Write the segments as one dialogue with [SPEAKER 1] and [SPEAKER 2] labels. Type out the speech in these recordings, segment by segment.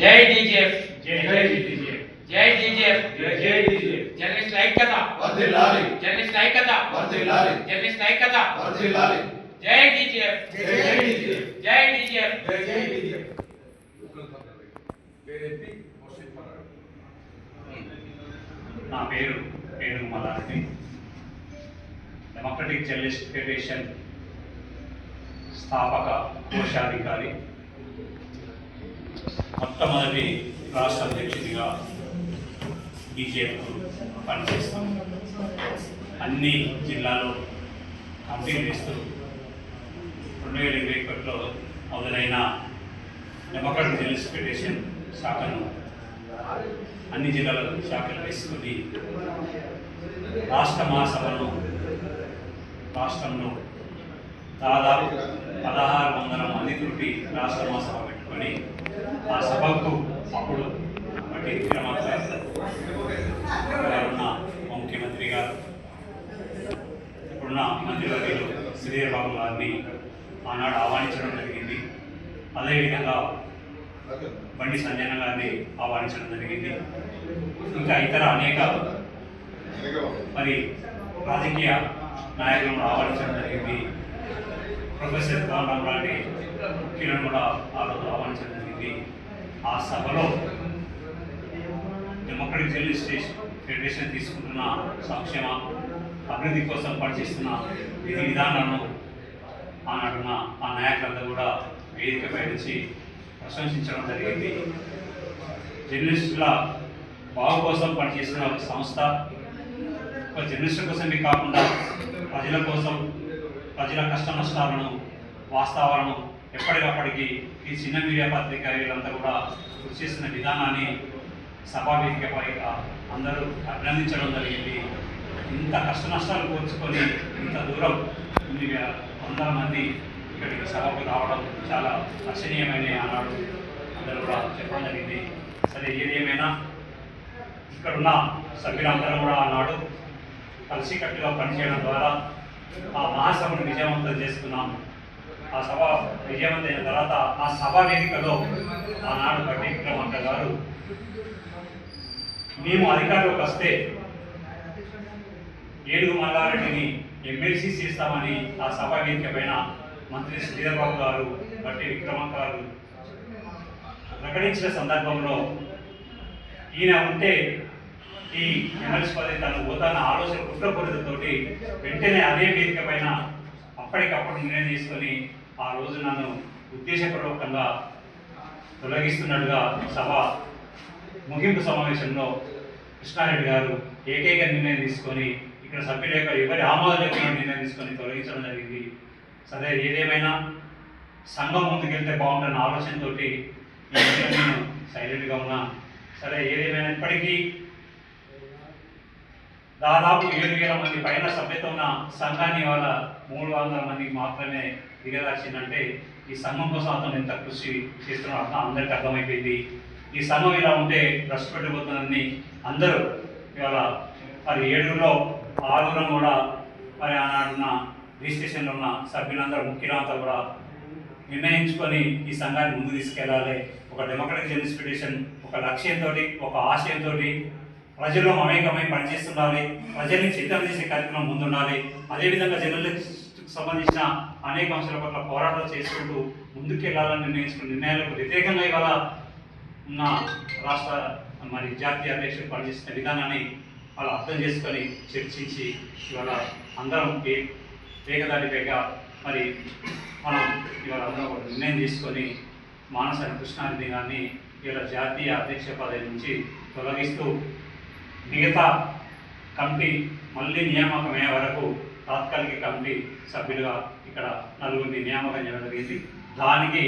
[SPEAKER 1] జై డీజేఎఫ్
[SPEAKER 2] జై జై డీజే
[SPEAKER 1] జై డీజేఎఫ్
[SPEAKER 2] జై జై డీజే
[SPEAKER 1] జర్నలిస్ట్ ఐక్యత
[SPEAKER 3] వర్ధిల్లాలి
[SPEAKER 1] జర్నలిస్ట్ ఐక్యత
[SPEAKER 3] వర్ధిల్లాలి
[SPEAKER 1] జర్నలిస్ట్ ఐక్యత
[SPEAKER 3] వర్ధిల్లాలి
[SPEAKER 1] జై డీజేఎఫ్
[SPEAKER 2] జై జై డీజే
[SPEAKER 1] జై డీజేఎఫ్
[SPEAKER 2] జై జై డీజే నా పేరు పేరు మలారెడ్డి డెమోక్రటిక్ జర్నలిస్ట్ ఫెడరేషన్ స్థాపక కోశాధికారి. మొట్టమొదటి రాష్ట్ర అధ్యక్షుడిగా బీజేపీ పనిచేస్తాం. అన్ని జిల్లాలో కంపెనీ వేస్తూ రెండు వేల ఇరవై ఒకటిలో మొదలైన డెమోక్రటిక్ జర్నలిస్ట్ ఫెడరేషన్ శాఖను అన్ని జిల్లాల శాఖలు వేసుకుని రాష్ట్ర మహాసభను రాష్ట్రంలో దాదాపు పదహారు వందల మంది తోటి రాష్ట్ర మహాసభ పెట్టుకొని ఆ సభకు అప్పుడు బట్టి విక్రమార్క ఉన్న ముఖ్యమంత్రి గారు ఇప్పుడున్న మంత్రివర్యులు శ్రీధర్ బాబు గారిని ఆనాడు ఆహ్వానించడం జరిగింది. అదేవిధంగా బండి సంజయన గారిని ఆహ్వానించడం జరిగింది. ఇంకా ఇతర అనేక మరి రాజకీయ నాయకులను ఆహ్వానించడం జరిగింది. ప్రొఫెసర్ కోనరామ్ లాంటి ముఖ్యులను కూడా ఆ రోజు ఆహ్వానించడం జరిగింది ఆ సభలో డెమోక్రటిక్ జర్నలిస్ట్ ఫెడరేషన్ తీసుకుంటున్న సంక్షేమ అభివృద్ధి కోసం పనిచేస్తున్న విధి విధానాలను ఆనాడున్న ఆ నాయకులందరూ కూడా వేదికపై నుంచి ప్రశంసించడం జరిగింది. జర్నలిస్టుల బాగు కోసం పనిచేస్తున్న ఒక సంస్థ ఒక జర్నలిస్టుల కోసమే కాకుండా ప్రజల కోసం ప్రజల కష్ట నష్టాలను వాస్తవాలను ఎప్పటికప్పటికి ఈ చిన్న మీడియా పత్రిక వీళ్ళంతా కూడా కృషి చేసిన విధానాన్ని సభావేదికపై అందరూ అభినందించడం జరిగింది. ఇంత కష్ట నష్టాలు కోర్చుకొని ఇంత దూరం వందల మంది ఇక్కడికి సభకు రావడం చాలా లక్షణీయమైన అన్నాడు అందరూ కూడా చెప్పడం జరిగింది. సరే ఏదేమైనా ఇక్కడున్న సభ్యులందరూ కూడా ఆనాడు కలిసికట్టుగా పనిచేయడం ద్వారా ఆ మహాసభను విజయవంతం చేసుకున్నాం. ఆ సభ విజయవంతమైన తర్వాత ఆ సభ వేదికలో ఆనాడు బట్టి విక్రమార్క గారు మేము అధికారంలోకి వస్తే ఏడుగు మల్లారెడ్డిని ఎమ్మెల్సీ చేస్తామని ఆ సభ వేదిక పైన మంత్రి శ్రీధర్బాబు గారు బట్టి విక్రమార్క గారు ప్రకటించిన సందర్భంలో ఈయన ఉంటే ఈ ఎమ్మెల్సీ పదవి తను పోతాన ఆలోచన కుట్రపూరితతోటి వెంటనే అదే వేదిక పైన అప్పటికప్పుడు నిర్ణయం తీసుకొని ఆ రోజు నన్ను ఉద్దేశపూర్వకంగా తొలగిస్తున్నట్టుగా సభ ముగింపు సమావేశంలో కృష్ణారెడ్డి గారు ఏకైక నిర్ణయం తీసుకొని ఇక్కడ సభ్యుల యొక్క ఎవరి ఆమోదం లేకుండా నిర్ణయం తీసుకొని తొలగించడం జరిగింది. సరే ఏదేమైనా సంఘం ముందుకెళ్తే బాగుంటుందన్న ఆలోచనతోటి నేను సైలెంట్గా ఉన్నా. సరే ఏదేమైనా ఇప్పటికీ దాదాపు ఏడు వేల మంది పైన సభ్యత ఉన్న సంఘాన్ని వాళ్ళ మూడు వందల మందికి మాత్రమే దిగదాచిందంటే ఈ సంఘం కోసం అతను ఎంత కృషి చేస్తున్న అర్థం అందరికీ అర్థమైపోయింది. ఈ సంఘం ఇలా ఉంటే భ్రష్టపెట్టిపోతుందని అందరూ ఇవాళ మరి ఏడుగురులో ఆరుగురం కూడా మరి ఆనాడున్న రిజిస్ట్రేషన్లో ఉన్న సభ్యులందరూ ముఖ్యులంతా కూడా నిర్ణయించుకొని ఈ సంఘాన్ని ముందు తీసుకెళ్ళాలి ఒక డెమోక్రటిక్ జర్నలిస్ట్ ఒక లక్ష్యంతో ఒక ఆశయంతో ప్రజల్లో మమేకమై పనిచేస్తుండాలి. ప్రజల్ని చిత్తం చేసే కార్యక్రమం ముందుండాలి. అదేవిధంగా జర్నలిస్ట్కి సంబంధించిన అనేక అంశాల పట్ల పోరాటాలు చేసుకుంటూ ముందుకెళ్ళాలని నిర్ణయించుకున్న నిర్ణయాలకు వ్యతిరేకంగా ఇవాళ ఉన్న రాష్ట్ర మరి జాతీయ అధ్యక్షులు పనిచేస్తున్న విధానాన్ని వాళ్ళు అర్థం చేసుకొని చర్చించి ఇవాళ అందరం ఏ ఏకదాటిపైగా మరి మనం ఇవాళ అందరం ఒక నిర్ణయం తీసుకొని మానస కృష్ణారెడ్డి గారిని ఇవాళ జాతీయ అధ్యక్ష పదవి నుంచి తొలగిస్తూ మిగతా కమిటీ మళ్ళీ నియామకమయ్యే వరకు తాత్కాలిక కమిటీ సభ్యులుగా ఇక్కడ నలుగురిని నియామకం చేయడం జరిగింది. దానికి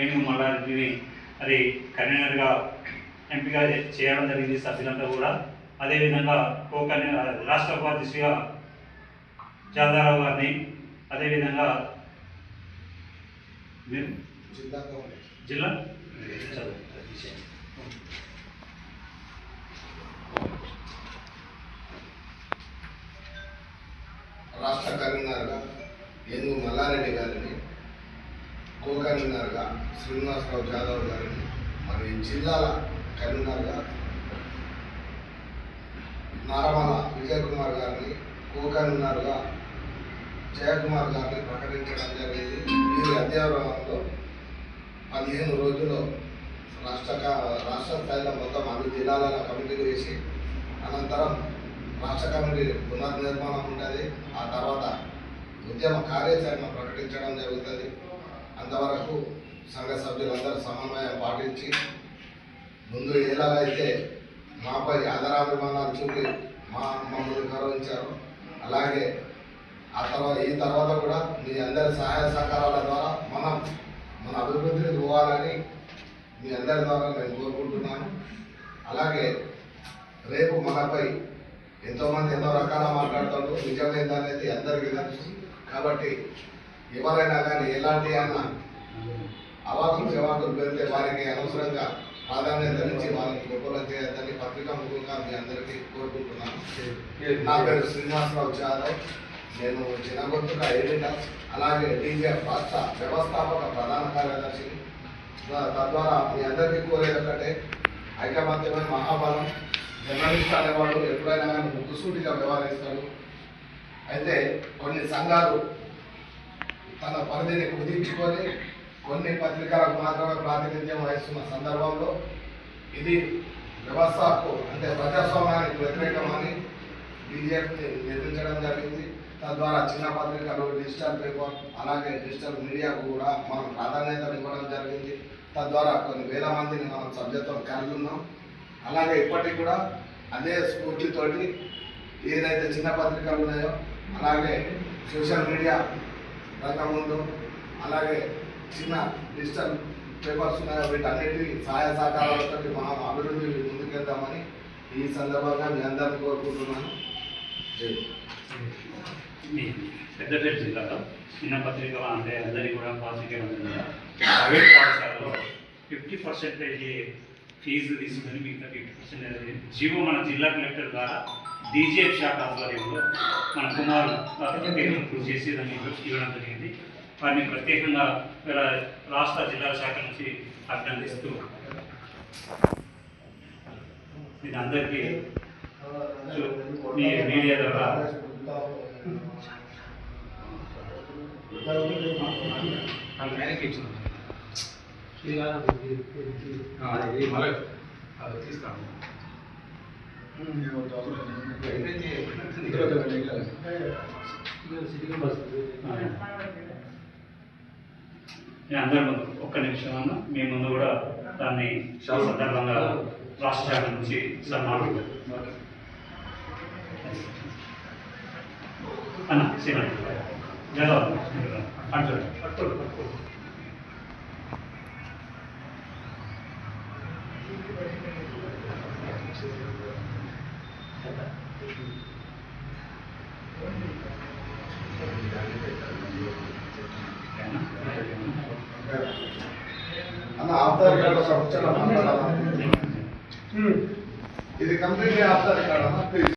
[SPEAKER 2] ఏనుగు మల్లారెడ్డిని అది కన్వీనర్గా ఎంపిక చేయడం జరిగింది సభ్యులంతా కూడా. అదేవిధంగా కో కన్వీనర్ రాష్ట్ర ఉపాధ్యక్షుడిగా జాదారావు గారిని అదేవిధంగా జిల్లా
[SPEAKER 3] రాష్ట్ర కన్వీనర్గా ఏనుగు మల్లారెడ్డి గారిని కో కన్వీనర్గా శ్రీనివాసరావు జాదవ్ గారిని మరి జిల్లాల కన్వీనర్గా నారమల విజయ్ కుమార్ గారిని కో కన్వీనర్గా జయకుమార్ గారిని ప్రకటించడం జరిగింది. వీరి అధ్యయనంలో పదిహేను రోజుల్లో రాష్ట్ర రాష్ట్ర స్థాయిలో మొత్తం అన్ని జిల్లాలలో కమిటీలు వేసి అనంతరం రాష్ట్ర కమిటీ పునర్నిర్మాణం ఉంటుంది. ఆ తర్వాత ఉద్యమ కార్యాచరణ ప్రకటించడం జరుగుతుంది. అంతవరకు సంఘ సభ్యులందరూ సమన్వయం పాటించి ముందు ఎలాగైతే మాపై ఆదరాభిమానాలు చూపి మా మమ్మల్ని గౌరవించారు. అలాగే ఆ తర్వాత ఈ తర్వాత కూడా మీ అందరి సహాయ సహకారాల ద్వారా మనం మన అభివృద్ధిని పోవాలని మీ అందరి ద్వారా నేను కోరుకుంటున్నాను అలాగే రేపు మనపై ఎంతోమంది ఎన్నో రకాల మాట్లాడతారు నిజమైందనేది అందరికీ తెలుసు. కాబట్టి ఎవరైనా కానీ ఎలాంటి అన్న అవాకులు జవాకులు పెడితే వారికి అనవసరంగా ప్రాధాన్యతనిచ్చి వారికి గొప్పలు చేయొద్దని పత్రికా ముఖంగా మీ అందరికీ కోరుకుంటున్నాను. నా పేరు శ్రీనివాసరావు జాదవ్. నేను చిన్నగొంతుక ఎడిటర్ అలాగే డీజీఎఫ్ రాష్ట్ర వ్యవస్థాపక ప్రధాన కార్యదర్శి త- తద్వారా మీ అందరికీ కోరేది ఒకటే ఐకమత్యమైన మహాబలం. జర్నలిస్ట్ అనేవాడు ఎప్పుడైనా కానీ ముక్కుసూటిగా వ్యవహరిస్తాడు అయితే కొన్ని సంఘాలు తన పరిధిని కుదించుకొని కొన్ని పత్రికలకు మాత్రమే ప్రాతినిధ్యం వహిస్తున్న సందర్భంలో ఇది వ్యవస్థకు అంటే ప్రజాస్వామ్యానికి వ్యతిరేకమని బీజేపీని నిర్మించడం జరిగింది. తద్వారా చిన్న పత్రికలు డిజిటల్ పేపర్ అలాగే డిజిటల్ మీడియాకు కూడా మనం ప్రాధాన్యత ఇవ్వడం జరిగింది. తద్వారా కొన్ని వేల మందిని మనం సభ్యత్వం కలిగి ఉన్నాం. అలాగే ఇప్పటికి కూడా అదే స్ఫూర్తితోటి ఏదైతే చిన్న పత్రికలు ఉన్నాయో అలాగే సోషల్ మీడియా రంగం ఉందో అలాగే చిన్న డిజిటల్ పేపర్స్ ఉన్నాయో వీటన్నిటి సహాయ సహకారాలతో మనం అభివృద్ధి ముందుకెళ్దామని ఈ సందర్భంగా మీ అందరిని కోరుకుంటున్నాను.
[SPEAKER 2] పెద్దపల్లి జిల్లాలో చిన్న పత్రికలు అంటే అందరికీ కూడా పాజిటివ్ ఉంది ప్రైవేట్ పాఠశాలలో ఫిఫ్టీ పర్సెంటేజ్ ఫీజు తీసుకుని మిగతా ఫిఫ్టీ పర్సెంట్ జీవో మన జిల్లా కలెక్టర్ ద్వారా డీజీఎఫ్ శాఖ ఆధ్వర్యంలో మన కుమార్ ప్రూవ్ చేసి దాన్ని ఇవ్వడం జరిగింది. వారిని ప్రత్యేకంగా రాష్ట్ర జిల్లా శాఖ నుంచి అభినందిస్తూ ఇది అందరికీ మీ మీడియా ద్వారా నేను అందరి ముందు ఒక్క నిమిషం అన్న. మీ ముందు కూడా దాన్ని సందర్భంగా రాష్ట్ర శాఖ నుంచి సన్మానం. అన్న శ్రీమతి జగన్ అంటారు
[SPEAKER 3] ఇది ఆఫ్టర్ కార్డ్ అన్న ప్లీజ్